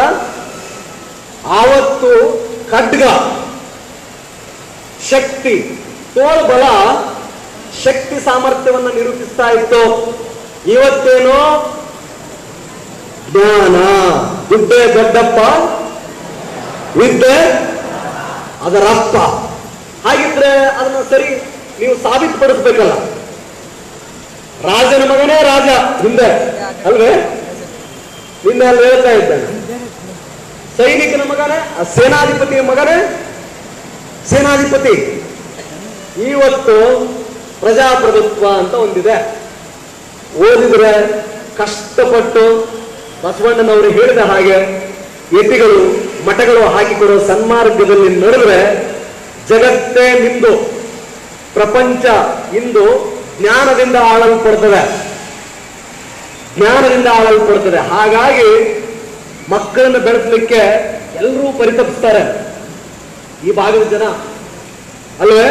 ಆವತ್ತು ಖಡ್ಗ, ಶಕ್ತಿ ತೋಲ್ ಬಲ ಶಕ್ತಿ ಸಾಮರ್ಥ್ಯವನ್ನು ನಿರೂಪಿಸ್ತಾ ಇತ್ತು. ಇವತ್ತೇನೋ? ಜ್ಞಾನ. ದುಡ್ಡೇ ದೊಡ್ಡಪ್ಪ ವಿದ್ಯೆ ಅದರಪ್ಪ ಹಾಗಿದ್ರೆ ಅದನ್ನ ಸರಿ ನೀವು ಸಾಬೀತುಪಡಿಸ್ಬೇಕಲ್ಲ. ರಾಜನ ಮಗನೇ ರಾಜ ಹಿಂದೆ, ಅಲ್ವೇ? ನಿನ್ನೆ ಹೇಳ್ತಾ ಇದ್ದಾನೆ. ಸೈನಿಕನ ಮಗನೇ, ಆ ಸೇನಾಧಿಪತಿಯ ಮಗನೇ, ಸೇನಾಧಿಪತಿ. ಇವತ್ತು ಪ್ರಜಾಪ್ರಭುತ್ವ ಅಂತ ಒಂದಿದೆ. ಓದಿದ್ರೆ ಕಷ್ಟಪಟ್ಟು ಬಸವಣ್ಣನವರು ಹೇಳಿದ ಹಾಗೆ ಯತಿಗಳು ಮಠಗಳು ಹಾಕಿಕೊಡೋ ಸನ್ಮಾರ್ಗದಲ್ಲಿ ನಡೆದ್ರೆ ಜಗತ್ತೇ ನಿಂದು. ಪ್ರಪಂಚ ಇಂದು ಜ್ಞಾನದಿಂದ ಆಳಲ್ಪಡ್ತದೆ. ಜ್ಞಾನದಿಂದ ಆಳಲ್ಪಡ್ತದೆ. ಹಾಗಾಗಿ ಮಕ್ಕಳನ್ನು ಬೆಳೆಸಲಿಕ್ಕೆ ಎಲ್ಲರೂ ಪರಿತಪಿಸ್ತಾರೆ. ಈ ಭಾಗದ ಜನ, ಅಲ್ವೇ?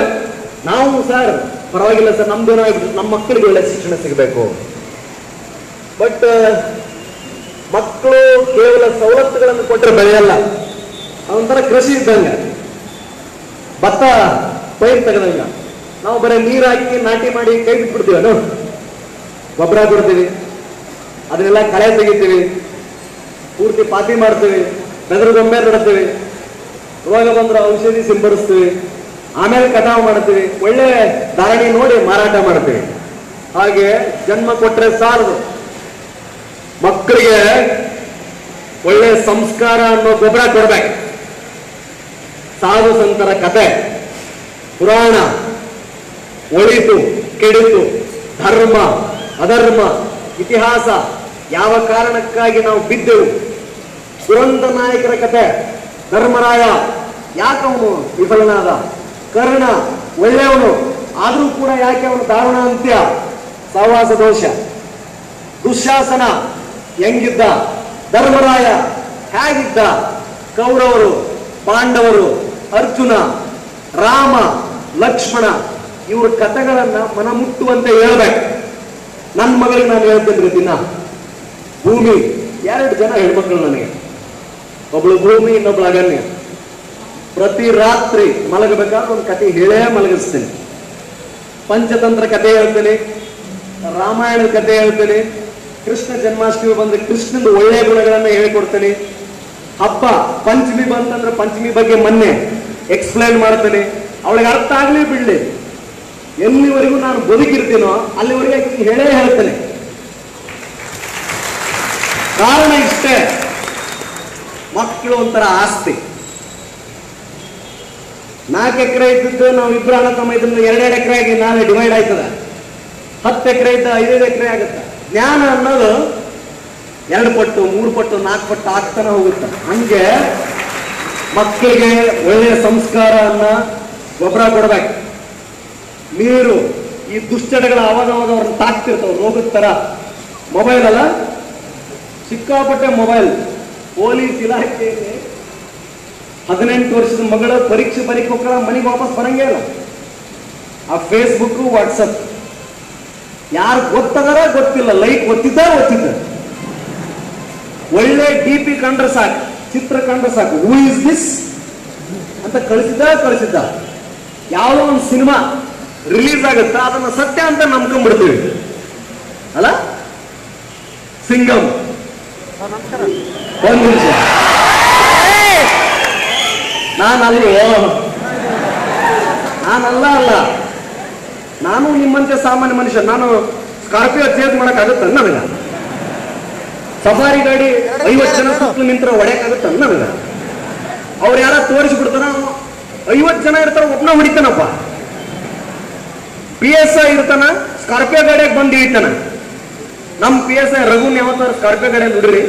ನಾವು ಸರ್, ಪರವಾಗಿಲ್ಲ ಸರ್, ನಮ್ದು ನಮ್ಮ ಮಕ್ಕಳಿಗೆ ಒಳ್ಳೆ ಶಿಕ್ಷಣ ಸಿಗಬೇಕು. ಬಟ್, ಮಕ್ಕಳು ಕೇವಲ ಸವಲತ್ತುಗಳನ್ನು ಕೊಟ್ಟರೆ ಬೆಳೆಯಲ್ಲ. ಅದೊಂಥರ ಕೃಷಿ ಇದ್ದಂಗೆ. ಭತ್ತ ಪೈರ್ ತೆಗೆದಂಗ. ನಾವು ಬರೀ ನೀರು ಹಾಕಿ ನಾಟಿ ಮಾಡಿ ಕೈ ಬಿಟ್ಬಿಡ್ತೀವನು ಗೊಬ್ಬರ ಕೊಡ್ತೀವಿ. ಅದನ್ನೆಲ್ಲ ಕಳೆ ತೆಗಿತೀವಿ. ಪೂರ್ತಿ ಪಾತಿ ಮಾಡ್ತೀವಿ. ಬೆದರಗೊಮ್ಮೆ ನಡ್ತೀವಿ ರೋಗ ಬಂದ್ರೆ ಔಷಧಿ ಸಿಂಪಡಿಸ್ತೀವಿ. ಆಮೇಲೆ ಕಟಾವು ಮಾಡ್ತೀವಿ. ಒಳ್ಳೆ ಧಾರಣಿ ನೋಡಿ ಮಾರಾಟ ಮಾಡ್ತೀವಿ. ಹಾಗೆ ಜನ್ಮ ಕೊಟ್ಟರೆ ಸಾಲದು. ಮಕ್ಕಳಿಗೆ ಒಳ್ಳೆ ಸಂಸ್ಕಾರ ಅನ್ನೋ ಗೊಬ್ಬರ ಕೊಡ್ಬೇಕು. ಸಾಧು ಸಂತರ ಕತೆ. ಪುರಾಣ. ಒಳಿತು, ಕೆಡಿತು. ಧರ್ಮ, ಅಧರ್ಮ, ಇತಿಹಾಸ. ಯಾವ ಕಾರಣಕ್ಕಾಗಿ ನಾವು ಬಿದ್ದೆವು? ದುರಂತ ನಾಯಕರ ಕತೆ, ಧರ್ಮರಾಯ, ಯಾಕವನು ವಿಫಲನಾದ? ಕರ್ಣ, ಒಳ್ಳೆಯವನು, ಆದರೂ ಕೂಡ ಯಾಕೆ ಅವನು ದಾರುಣ ಅಂತ್ಯ? ಸಹವಾಸ ದೋಷ. ದುಶಾಸನ, ಹೆಂಗಿದ್ದ? ಧರ್ಮರಾಯ ಹೇಗಿದ್ದ? ಕೌರವರು, ಪಾಂಡವರು, ಅರ್ಜುನ, ರಾಮ, ಲಕ್ಷ್ಮಣ, ಇವ್ರ ಕಥೆಗಳನ್ನ ಮನಮುಟ್ಟುವಂತೆ ಹೇಳ್ಬೇಕು. ನನ್ನ ಮಗಳಿಗೆ ನಾನು ಹೇಳ್ತೇನೆ ದಿನ. ಭೂಮಿ. ಎರಡು ಜನ ಹೆಣ್ಮಕ್ಳು ನನಗೆ. ಒಬ್ಳು ಭೂಮಿ, ಇನ್ನೊಬ್ಳು ಅಗನ್ಯ ಪ್ರತಿ ರಾತ್ರಿ ಮಲಗಬೇಕಾದ್ರೆ ಒಂದು ಕತೆ ಹೇಳೇ ಮಲಗಿಸ್ತೀನಿ. ಪಂಚತಂತ್ರ ಕತೆ ಹೇಳ್ತೇನೆ, ರಾಮಾಯಣದ ಕತೆ ಹೇಳ್ತೇನೆ, ಕೃಷ್ಣ ಜನ್ಮಾಷ್ಟಮಿ ಬಂದ್ರೆ ಕೃಷ್ಣನ ಒಳ್ಳೆಯ ಗುಣಗಳನ್ನ ಹೇಳಿಕೊಡ್ತೇನೆ. ಹಬ್ಬ, ಪಂಚಮಿ ಬಂತಂದ್ರೆ ಪಂಚಮಿ ಬಗ್ಗೆ ಮೊನ್ನೆ ಎಕ್ಸ್ಪ್ಲೈನ್ ಮಾಡ್ತೇನೆ. ಅವಳಿಗೆ ಅರ್ಥ ಆಗ್ಲಿ ಬಿಡ್ಲಿ ಎಲ್ಲಿವರೆಗೂ ನಾನು ಬದುಕಿರ್ತೀನೋ ಅಲ್ಲಿವರೆಗೆ ಹೇಳೇ ಹೇಳ್ತೇನೆ ಕಾರಣ ಇಷ್ಟೇ. ಮಕ್ಕಳು ಒಂಥರ ಆಸ್ತಿ. ನಾಲ್ಕು ಎಕರೆ ಇದ್ದಿದ್ದು ನಾವು ಇಬ್ಬರು ಅಣ್ಣ ತಮ್ಮ ಇದನ್ನು ಎರಡೆರಡು ಎಕರೆ ಆಗಿ ನಾಳೆ ಡಿವೈಡ್ ಆಯ್ತದ. ಹತ್ತು ಎಕರೆ ಇದ್ದ ಐದೈದು ಎಕರೆ ಆಗುತ್ತೆ. ಜ್ಞಾನ ಅನ್ನೋದು ಎರಡು ಪಟ್ಟು, ಮೂರು ಪಟ್ಟು, ನಾಲ್ಕು ಪಟ್ಟು ಆಗ್ತಾನೆ ಹೋಗುತ್ತೆ. ಹಂಗೆ ಮಕ್ಕಳಿಗೆ ಒಳ್ಳೆಯ ಸಂಸ್ಕಾರವನ್ನ ಗೊಬ್ಬರ ಕೊಡಬೇಕು. ನೀರು ಈ ದುಶ್ಚಟಗಳ ಅವಾಗ ಅವ್ರನ್ನ ತಾಕ್ತಿರ್ತಾವೆ, ರೋಗದ ತರ ಮೊಬೈಲ್ ಅಲ್ಲ? ಸಿಕ್ಕಾಪಟ್ಟೆ ಮೊಬೈಲ್. ಪೊಲೀಸ್ ಇಲಾಖೆಯಲ್ಲಿ ಹದಿನೆಂಟು ವರ್ಷದ ಮಗಳ ಪರೀಕ್ಷೆ ಬರೀಕೋಕ್ರ ಮನೆಗೆ ವಾಪಸ್ ಬರಂಗೇ ಇಲ್ಲ. ಆ ಫೇಸ್ಬುಕ್ ವಾಟ್ಸಪ್ ಯಾರು ಗೊತ್ತದಾರ ಗೊತ್ತಿಲ್ಲ ಲೈಕ್ ಗೊತ್ತಿದ್ದ ಗೊತ್ತಿದ್ದ ಒಳ್ಳೆ ಡಿ ಪಿ ಕಂಡ್ರೆ ಸಾಕು, ಚಿತ್ರ ಕಂಡ್ರೆ ಸಾಕು. ಹೂ ಇಸ್ ದಿಸ್ ಅಂತ ಕಳಿಸಿದ್ದ ಕಳಿಸಿದ್ದ? ಯಾವುದೋ ಒಂದು ಸಿನಿಮಾ ರಿಲೀಸ್ ಆಗುತ್ತಾ, ಅದನ್ನ ಸತ್ಯ ಅಂತ ನಂಬ್ಕೊಂಡ್ಬಿಡ್ತೀವಿ. ಅಲ್ಲ? ಸಿಂಗಮ್. ನಾನಲ್ವೋ ನಾನಲ್ಲ ಅಲ್ಲ. ನಾನು ನಿಮ್ಮಂತೆ ಸಾಮಾನ್ಯ ಮನುಷ್ಯ. ನಾನು ಸ್ಕಾರ್ಪಿಯೋ ಚೇಂಜ್ ಮಾಡಕ್ಕಾಗತ್ತ? ನನಗ? ಸಫಾರಿ ಗಾಡಿ ಐವತ್ತು ಜನ ಸುತ್ತಲೂ ನಿಂತರ ಹೊಡ್ಯಾಕಾಗತ್ತ ನನಗ? ಅವ್ರ ಯಾರ ತೋರಿಸ್ಬಿಡ್ತಾರ? ಐವತ್ತು ಜನ ಇರ್ತಾರ, ಒಬ್ನ ಹೊಡಿತಾನಪ್ಪ. ಪಿ ಎಸ್ ಐ ಇರ್ತಾನ ಸ್ಕಾರ್ಪಿಯೋ ಗಾಡಿಯಾಗ ಬಂದು ಇಳಿತಾನ ನಮ್ ಪಿ ಎಸ್ ಐ ರಘುನ್ ಯಾವತ್ತಾರ ಕರ್ಕ ಕಡೆ ನೋಡ್ರಿ.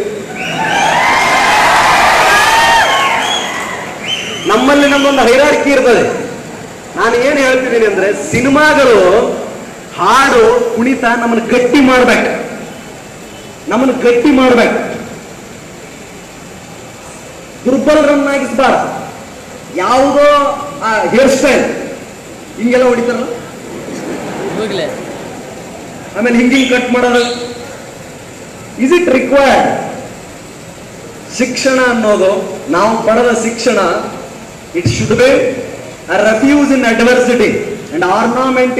ನಮ್ಮಲ್ಲಿ ನಮ್ಮೊಂದು ಹೈರಾರ್ಕಿ ಇರ್ತದೆ. ನಾನು ಏನ್ ಹೇಳ್ತಿದ್ದೀನಿ ಅಂದ್ರೆ ಸಿನಿಮಾಗಳು ಹಾಡು ಕುಣಿತ ನಮ್ಮನ್ನು ಗಟ್ಟಿ ಮಾಡ್ಬೇಕು. ನಮ್ಮನ್ನು ಗಟ್ಟಿ ಮಾಡ್ಬೇಕು. ದುರ್ಬಲರನ್ನಾಗಿಸ್ಬಾರ್ದು ಯಾವುದೋ ಹೇರ್ ಸ್ಟೈಲ್ ಹಿಂಗೆಲ್ಲ ಹೊಡಿತಾರಲ್ಲ? ಆಮೇಲೆ ಹಿಂಗೆ ಹಿಂಗೆ ಕಟ್ ಮಾಡೋದು. ಇಸ್ ಇಟ್ ರಿಕ್ವೈರ್ಡ್ ಶಿಕ್ಷಣ ಅನ್ನೋದು, ನಾವು ಪಡೆದ ಶಿಕ್ಷಣ it should be refuge in adversity and ornament